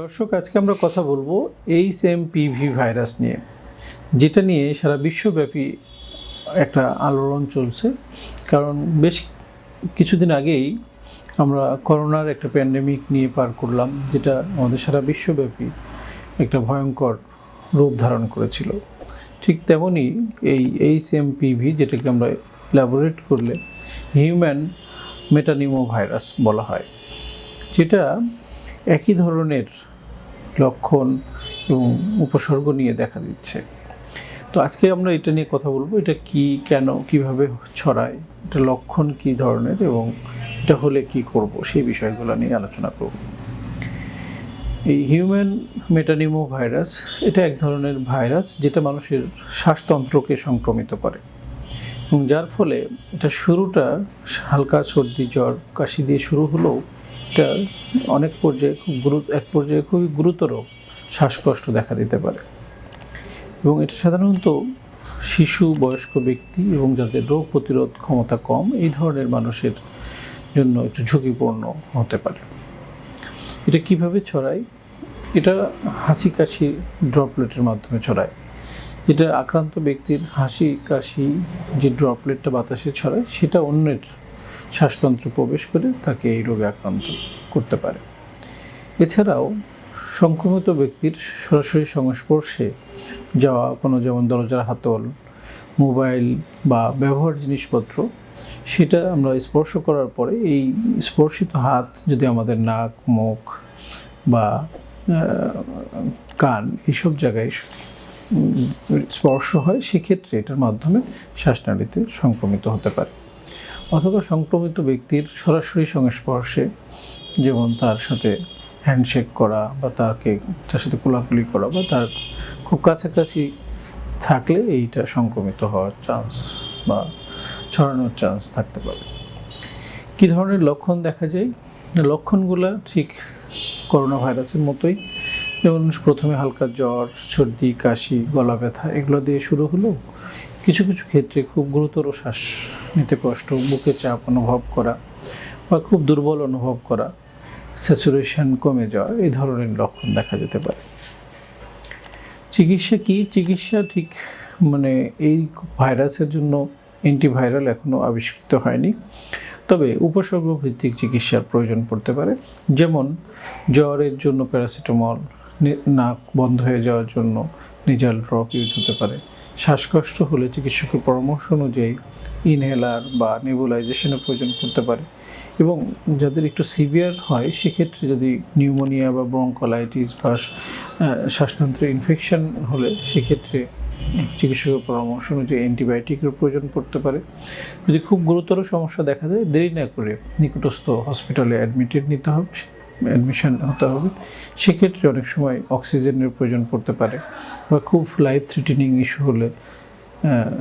দর্শক, আজকে আমরা কথা বলব এইচ এম পিভি ভাইরাস নিয়ে, যেটা নিয়ে সারা বিশ্বব্যাপী একটা আলোড়ন চলছে। কারণ বেশ কিছুদিন আগেই আমরা করোনার একটা প্যান্ডেমিক নিয়ে পার করলাম, যেটা আমাদের সারা বিশ্বব্যাপী একটা ভয়ঙ্কর রূপ ধারণ করেছিল। ঠিক তেমনই এই এইচ এম পিভি যেটাকে আমরা ল্যাবরেট করলে হিউম্যান মেটানিমো ভাইরাস বলা হয়, যেটা একই ধরনের লক্ষণ এবং উপসর্গ নিয়ে দেখা দিচ্ছে। তো আজকে আমরা এটা নিয়ে কথা বলব, এটা কি, কেন, কীভাবে ছড়ায়, এটা লক্ষণ কি ধরনের এবং এটা হলে কি করব সেই বিষয়গুলো নিয়ে আলোচনা করব। এই হিউম্যান মেটানিমো ভাইরাস, এটা এক ধরনের ভাইরাস যেটা মানুষের শ্বাসতন্ত্রকে সংক্রমিত করে এবং যার ফলে এটা শুরুটা হালকা সর্দি, জ্বর, কাশি দিয়ে শুরু হলেও এটা অনেক পর্যায়ে খুব গুরু, এক পর্যায়ে খুবই গুরুতর শ্বাসকষ্ট দেখা দিতে পারে। এবং এটা সাধারণত শিশু, বয়স্ক ব্যক্তি এবং যাদের রোগ প্রতিরোধ ক্ষমতা কম, এই ধরনের মানুষের জন্য একটু ঝুঁকিপূর্ণ হতে পারে। এটা কীভাবে ছড়ায়? এটা হাসি কাশি ড্রপলেটের মাধ্যমে ছড়ায়। এটা আক্রান্ত ব্যক্তির হাসি কাশি যে ড্রপলেটটা বাতাসে ছড়ায়, সেটা অন্যের শ্বাসতন্ত্রে প্রবেশ করে তাকে এই রোগে আক্রান্ত করতে পারে। এছাড়াও সংক্রমিত ব্যক্তির সরাসরি সংস্পর্শে যাওয়া কোনো যেমন দরজার হাতল, মোবাইল বা ব্যবহার জিনিসপত্র, সেটা আমরা স্পর্শ করার পরে এই স্পর্শিত হাত যদি আমাদের নাক, মুখ বা কান এইসব জায়গায় স্পর্শ হয়, সেক্ষেত্রে এটার মাধ্যমে শ্বাসনালীতে সংক্রমিত হতে পারে। অথবা সংক্রমিত ব্যক্তির সরাসরি সংস্পর্শে, যেমন তার সাথে হ্যান্ডশেক করা বা তাকে, তার সাথে কোলাকুলি করা বা তার খুব কাছাকাছি থাকলে এইটা সংক্রমিত হওয়ার চান্স বা ছড়ানোর চান্স থাকতে পারে। কী ধরনের লক্ষণ দেখা যায়? লক্ষণগুলো ঠিক করোনা ভাইরাসের মতোই, যেমন প্রথমে হালকা জ্বর, সর্দি, কাশি, গলা ব্যথা, এগুলো দিয়ে শুরু হলো। কিছু কিছু ক্ষেত্রে খুব গুরুতর শ্বাস নিতে কষ্ট, বুকে চাপ অনুভব করা বা খুব দুর্বল অনুভব করা স্যাচুরেশন কমে যাওয়া, এই ধরনের লক্ষণ দেখা যেতে পারে। চিকিৎসা কি? চিকিৎসা ঠিক মানে এই ভাইরাসের জন্য অ্যান্টিভাইরাল এখনও আবিষ্কৃত হয়নি। তবে উপসর্গ ভিত্তিক চিকিৎসার প্রয়োজন পড়তে পারে। যেমন জ্বরের জন্য প্যারাসিটামল নাক বন্ধ হয়ে যাওয়ার জন্য নিজাল ড্রপ ইউজ হতে পারে। শ্বাসকষ্ট হলে চিকিৎসকের পরামর্শ অনুযায়ী ইনহেলার বা নেবুলাইজেশনের প্রয়োজন পড়তে পারে। এবং যাদের একটু সিভিয়ার হয়, সেক্ষেত্রে যদি নিউমোনিয়া বা ব্রঙ্কোলাইটিস বা শ্বাসতন্ত্রের ইনফেকশন হলে, সেক্ষেত্রে চিকিৎসকের পরামর্শ অনুযায়ী অ্যান্টিবায়োটিকের প্রয়োজন পড়তে পারে। যদি খুব গুরুতর সমস্যা দেখা যায় দেরি না করে নিকটস্থ হসপিটালে অ্যাডমিটেড নিতে হবে, অ্যাডমিশন হতে হবে। সেক্ষেত্রে অনেক সময় অক্সিজেনের প্রয়োজন পড়তে পারে বা খুব লাইফ থ্রিটেনিং ইস্যু হলে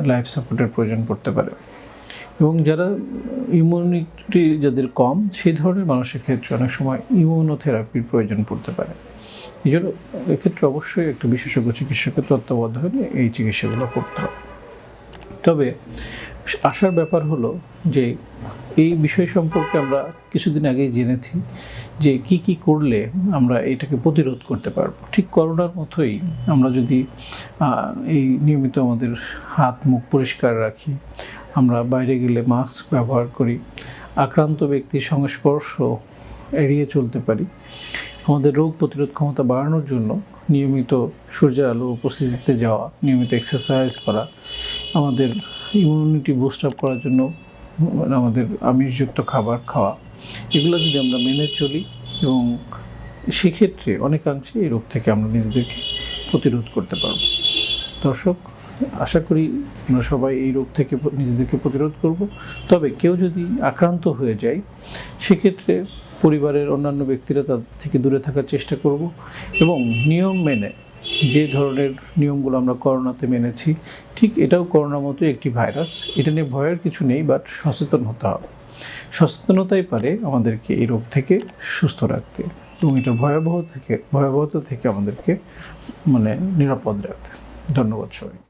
লাইফ সাপোর্টের প্রয়োজন পড়তে পারে। এবং যারা ইমিউনিটি যাদের কম, সেই ধরনের মানুষের ক্ষেত্রে অনেক সময় ইমিউনোথেরাপির প্রয়োজন পড়তে পারে। এই জন্য এক্ষেত্রে অবশ্যই একটা বিশেষজ্ঞ চিকিৎসকের তত্ত্বাবধানে এই চিকিৎসাগুলো করতে হবে। তবে আসার ব্যাপার হলো যে এই বিষয় সম্পর্কে আমরা কিছুদিন আগেই জেনেছি যে কি কি করলে আমরা এটাকে প্রতিরোধ করতে পারব। ঠিক করোনার মতোই আমরা যদি এই নিয়মিত আমাদের হাত মুখ পরিষ্কার রাখি, আমরা বাইরে গেলে মাস্ক ব্যবহার করি, আক্রান্ত ব্যক্তির সংস্পর্শ এড়িয়ে চলতে পারি, আমাদের রোগ প্রতিরোধ ক্ষমতা বাড়ানোর জন্য নিয়মিত সূর্যের আলো উপস্থিতিতে যাওয়া, নিয়মিত এক্সারসাইজ করা, আমাদের ইমিউনিটি বুস্ট আপ করার জন্য আমাদের আমিষযুক্ত খাবার খাওয়া এগুলো যদি আমরা মেনে চলি এবং সেক্ষেত্রে অনেকাংশে এই রোগ থেকে আমরা নিজেদেরকে প্রতিরোধ করতে পারব। দর্শক, আশা করি আমরা সবাই এই রোগ থেকে নিজেদেরকে প্রতিরোধ করব। তবে কেউ যদি আক্রান্ত হয়ে যায়, সেক্ষেত্রে পরিবারের অন্যান্য ব্যক্তিরা তাদের থেকে দূরে থাকার চেষ্টা করব এবং নিয়ম মেনে যে ধরনের নিয়মগুলো আমরা করোনাতে মেনেছি, ঠিক এটাও করোনার মতো একটি ভাইরাস। এটা নিয়ে ভয়ের কিছু নেই বাট সচেতন হতে হবে। সচেতনতাই পারে আমাদেরকে এই রোগ থেকে সুস্থ রাখতে এবং এটা ভয়াবহ থেকে, ভয়াবহতা থেকে আমাদেরকে মানে নিরাপদ রাখতে। ধন্যবাদ সবাই